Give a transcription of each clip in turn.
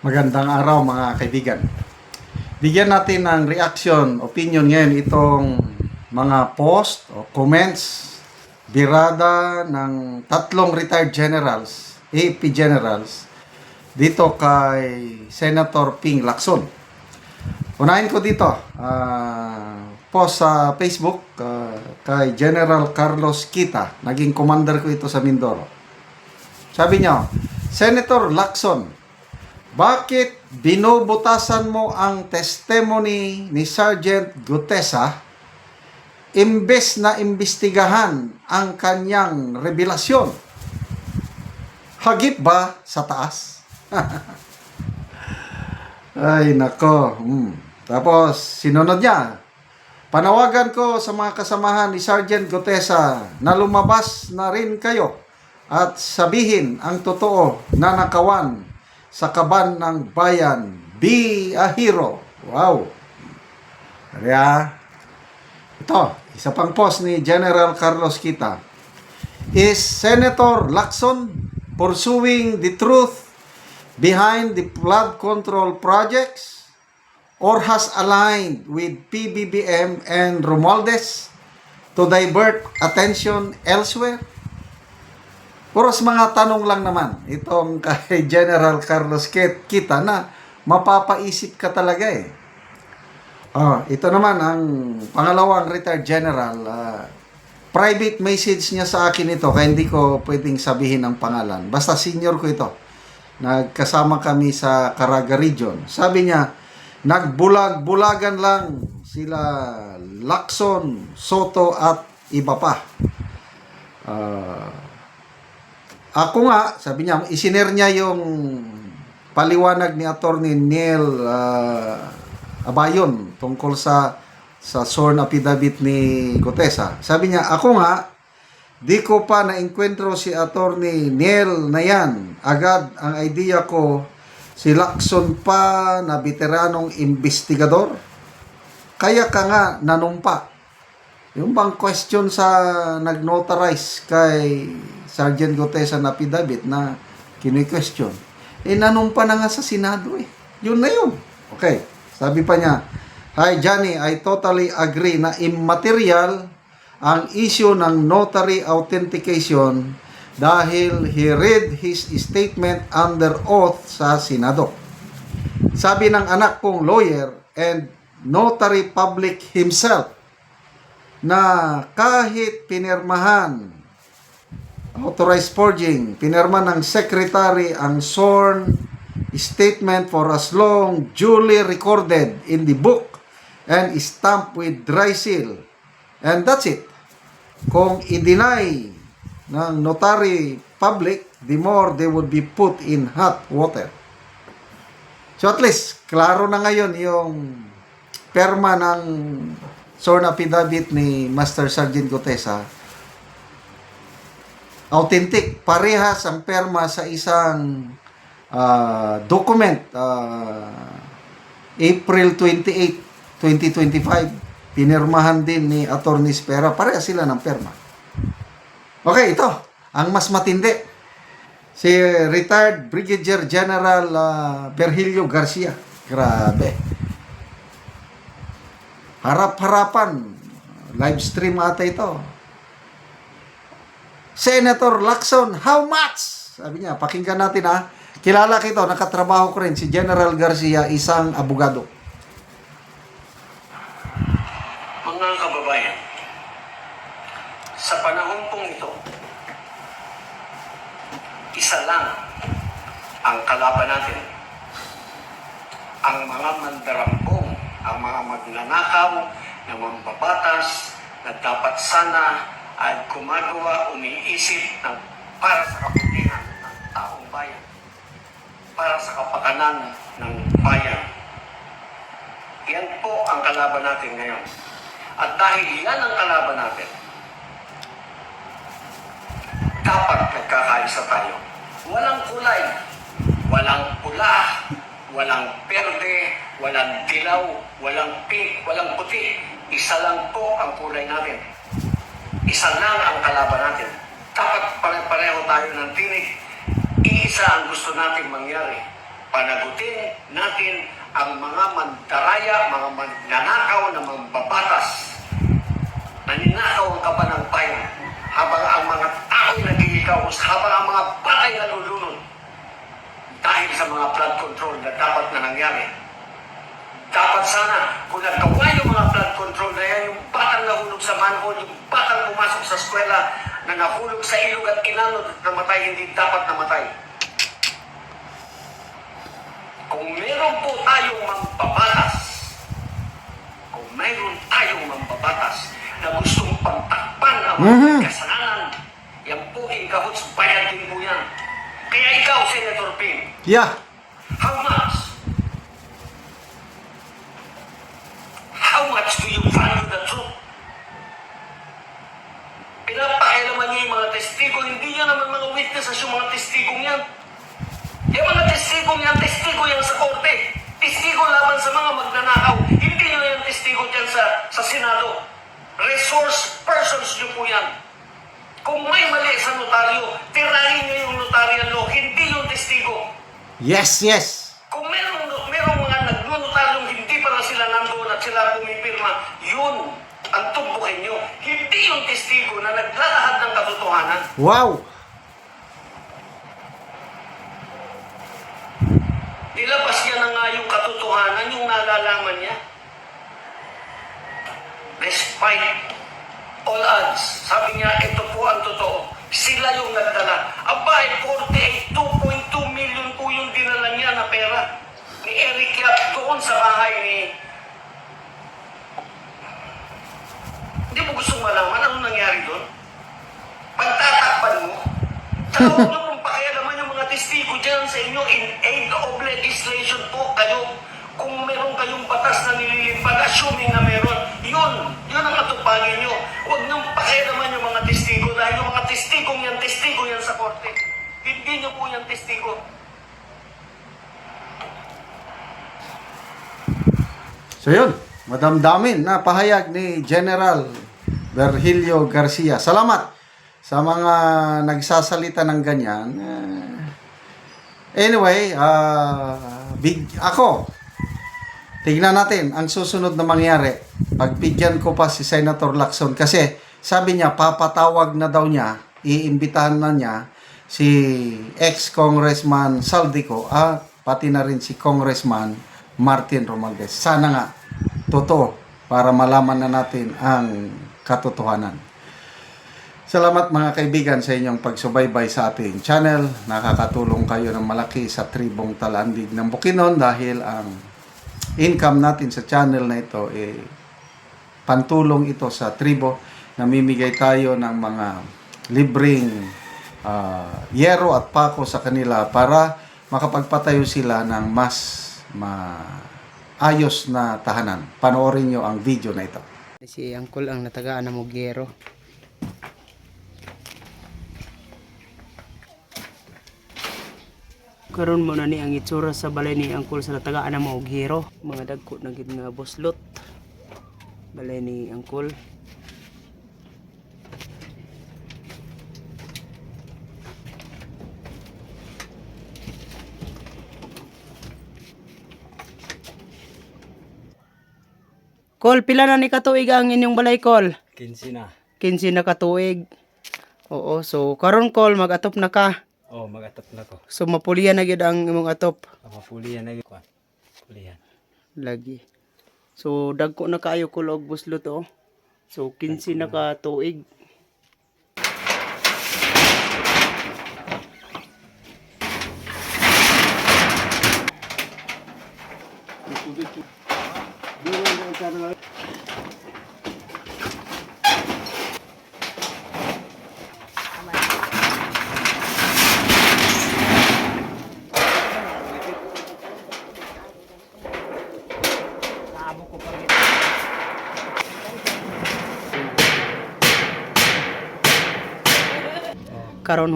Magandang araw mga kaibigan. Bigyan natin ng reaction, opinion ngayon itong mga post o comments birada ng tatlong retired generals, AP generals, dito kay Senator Ping Lacson. Unahin ko dito, ah, post sa Facebook ah, kay General Carlos Kita, naging commander ko ito sa Mindoro. Sabi niya, Senator Lacson, bakit binubutasan mo ang testimony ni Sergeant Gutesa imbes na imbestigahan ang kanyang revelasyon? Hagip ba sa taas? Ay, nako. Hmm. Tapos, sinunod niya. Panawagan ko sa mga kasamahan ni Sergeant Gutesa na lumabas na rin kayo at sabihin ang totoo na nakawan sa kaban ng bayan. Be a hero. Wow. Kaya, ito, isa pang post ni General Carlos Kita. Is Senator Lacson pursuing the truth behind the flood control projects or has aligned with PBBM and Romualdez to divert attention elsewhere? Puros mga tanong lang naman itong kay General Carlos Kit kita na mapapaisip ka talaga eh. Oh, ito naman ang pangalawang retired general. ah, private message niya sa akin ito kaya hindi ko pwedeng sabihin ang pangalan. Basta senior ko ito. Nagkasama kami sa Caraga Region. Sabi niya, nagbulag-bulagan lang sila Lacson, Soto at iba pa. Ah, ako nga, sabi niya, isiner niya yung paliwanag ni Attorney Neil ah, Abayon tungkol sa sa sworn affidavit ni Gutesa. Sabi niya, ako nga, di ko pa na-enkwentro si Attorney Neil na yan. Agad ang idea ko, si Lacson pa na veteranong investigador. Kaya ka nga nanumpa. Yung bang question sa nag-notarize kay Sergeant Gutesa na affidavit na kini-question. Eh, nanumpa na nga sa Senado eh. Yun na yun. Okay. Sabi pa niya, Hi Johnny, I totally agree na immaterial ang issue ng notary authentication dahil he read his statement under oath sa Senado. Sabi ng anak kong lawyer and notary public himself na kahit pinirmahan authorized forging, pinirma ng secretary ang sworn statement for as long duly recorded in the book and stamped with dry seal. And that's it. Kung i-deny ng notary public, the more they would be put in hot water. So at least, klaro na ngayon yung perma ng sworn affidavit ni Master Sergeant Gutesa. Authentic. Parehas ang perma sa isang ah, document. ah, April 28, 2025. Pinirmahan din ni Attorney Spera. Parehas sila ng perma. Okay, ito. Ang mas matindi. Si retired Brigadier General ah, Virgilio Garcia. Grabe. Harap-harapan. Live stream ata ito. Senator Lacson, how much? Sabi niya, pakinggan natin ha. Kilala kito, nakatrabaho ko rin si General Garcia, isang abogado. Mga kababayan, sa panahon pong ito, isa lang ang kalaban natin. Ang mga mandarampong, ang mga magnanakaw, na mambabatas, na dapat sana ay gumagawa, umiisip ng para sa kabutihan ng taong bayan, para sa kapakanan ng bayan. Yan po ang kalaban natin ngayon. At dahil yan ang kalaban natin, dapat nagkakaisa tayo. Walang kulay, walang pula, walang perde, walang dilaw, walang pink, walang puti. Isa lang po ang kulay natin. Isa lang ang kalaban natin. Dapat pare-pareho tayo ng tinig. Iisa ang gusto natin mangyari. panagutin natin ang mga mandaraya, mga magnanakaw na mambabatas. Naninakaw ang kaban ng bayan habang ang mga tao nagigikaw, habang ang mga patay nalulunod dahil sa mga flood control na dapat na nangyari. Dapat sana, kung nagawa yung mga flood control na yan, yung nahulog sa manhole, yung batang pumasok sa eskwela, na nahulog sa ilog at kinanod at namatay, hindi dapat namatay. Kung meron po tayong mambabatas, kung meron tayong mambabatas na gustong pagtakpan ang mga Mhm. kasalanan, yan po ikahots bayad din po yan. Kaya ikaw, Senator Ping, Yeah. How much? How much do you value the truth? Yung mga testigo, hindi yan naman mga witnesses yung mga testigong yan. Yung mga testigong yan, testigo yan sa korte. Testigo laban sa mga magnanakaw. Hindi nyo yan testigo dyan sa, sa Senado. Resource persons nyo po yan. Kung may mali sa notaryo, tirahin nyo yung notarial law, hindi yung testigo. Yes, yes. Kung merong, merong mga nagnunotaryong hindi pa na sila nandoon at sila pumipirma, yun ang tumbukin nyo. Hindi yung testigo na naglalahad ng katotohanan. Wow. Nilabas niya na nga yung katotohanan, yung nalalaman niya. Despite all odds, sabi niya, ito po ang totoo. Sila yung nagdala. Aba, eh, 48, 2.2 million po yung dinala niya na pera ni Eric Yap doon sa bahay ni... Hindi mo gustong malaman anong nangyari doon? Pagtatakpan mo, huwag niyo pong pakialaman yung mga testigo dyan sa inyo in aid of legislation po kayo. Kung meron kayong batas na nililimpag, assuming na meron, yun, yun ang atupagin nyo. Huwag niyong pakialaman yung mga testigo dahil yung mga testigong yan, testigo yan sa korte. Hindi niyo po yan testigo. So yun, madamdamin na pahayag ni General Virgilio Garcia. Salamat sa mga nagsasalita ng ganyan. Eh, Anyway, ah, big, ako, tignan natin ang susunod na mangyari. Pagbigyan ko pa si Senator Lacson kasi sabi niya papatawag na daw niya, iimbitahan na niya si ex-congressman Saldico at pati na rin si congressman Martin Romualdez. Sana nga totoo para malaman na natin ang katotohanan. Salamat mga kaibigan sa inyong pagsubaybay sa ating channel. Nakakatulong kayo ng malaki sa tribong talandig ng Bukidnon dahil ang income natin sa channel na ito eh pantulong ito sa tribo. Namimigay tayo ng mga libreng ah, yero at pako sa kanila para makapagpatayo sila ng mas maayos na tahanan. Panoorin nyo ang video na ito. Si Angkol ang natagaan ng Mugero. Karon mo na ni ang itsura sa balay ni Angkol sa natagaan ng Mugero. Mga dagko na gid boslot. Balay ni Angkol. Kol, pila na ni katuig ang inyong balay, Kol? 15 na. 15 na katuig. Oo, so karon Kol, mag-atop na ka. Oh, mag-atop na ko. So mapulian na gid ang imong atop. Mapulihan na ko. Pulihan. Lagi. So dagko na kaayo Kol og buslot oh. So 15 na ka tuig. Karon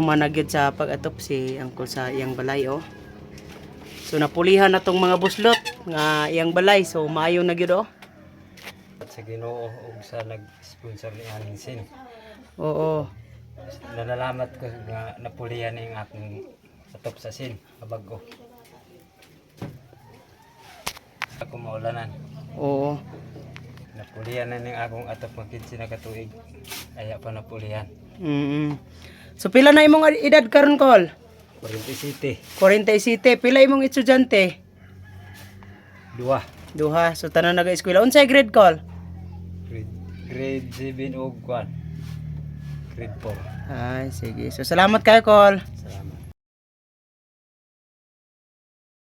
humanagid sa pag-atop si Angkol sa iyang balay oh. So napulihan na tong mga buslot nga iyang balay. So maayo na gyud oh. Sa Ginoo ug sa nag-sponsor ni Aning Sin. Oo. Nalalamat ko nga napulihan ang akong atop sa sin. Abag ko. ko maulanan. Oo. Napulihan na ning akong atop mga 15 na katuig. Aya pa napulihan. Mm. So pila na imong edad karon kol? 40 City. 47. Pila imong estudyante? Dua. Duha. So tanan naga-eskwela. Unsay grade kol? Grade, grade 7 o 1. Grade 4. Ay, sige. So salamat kayo kol. Salamat.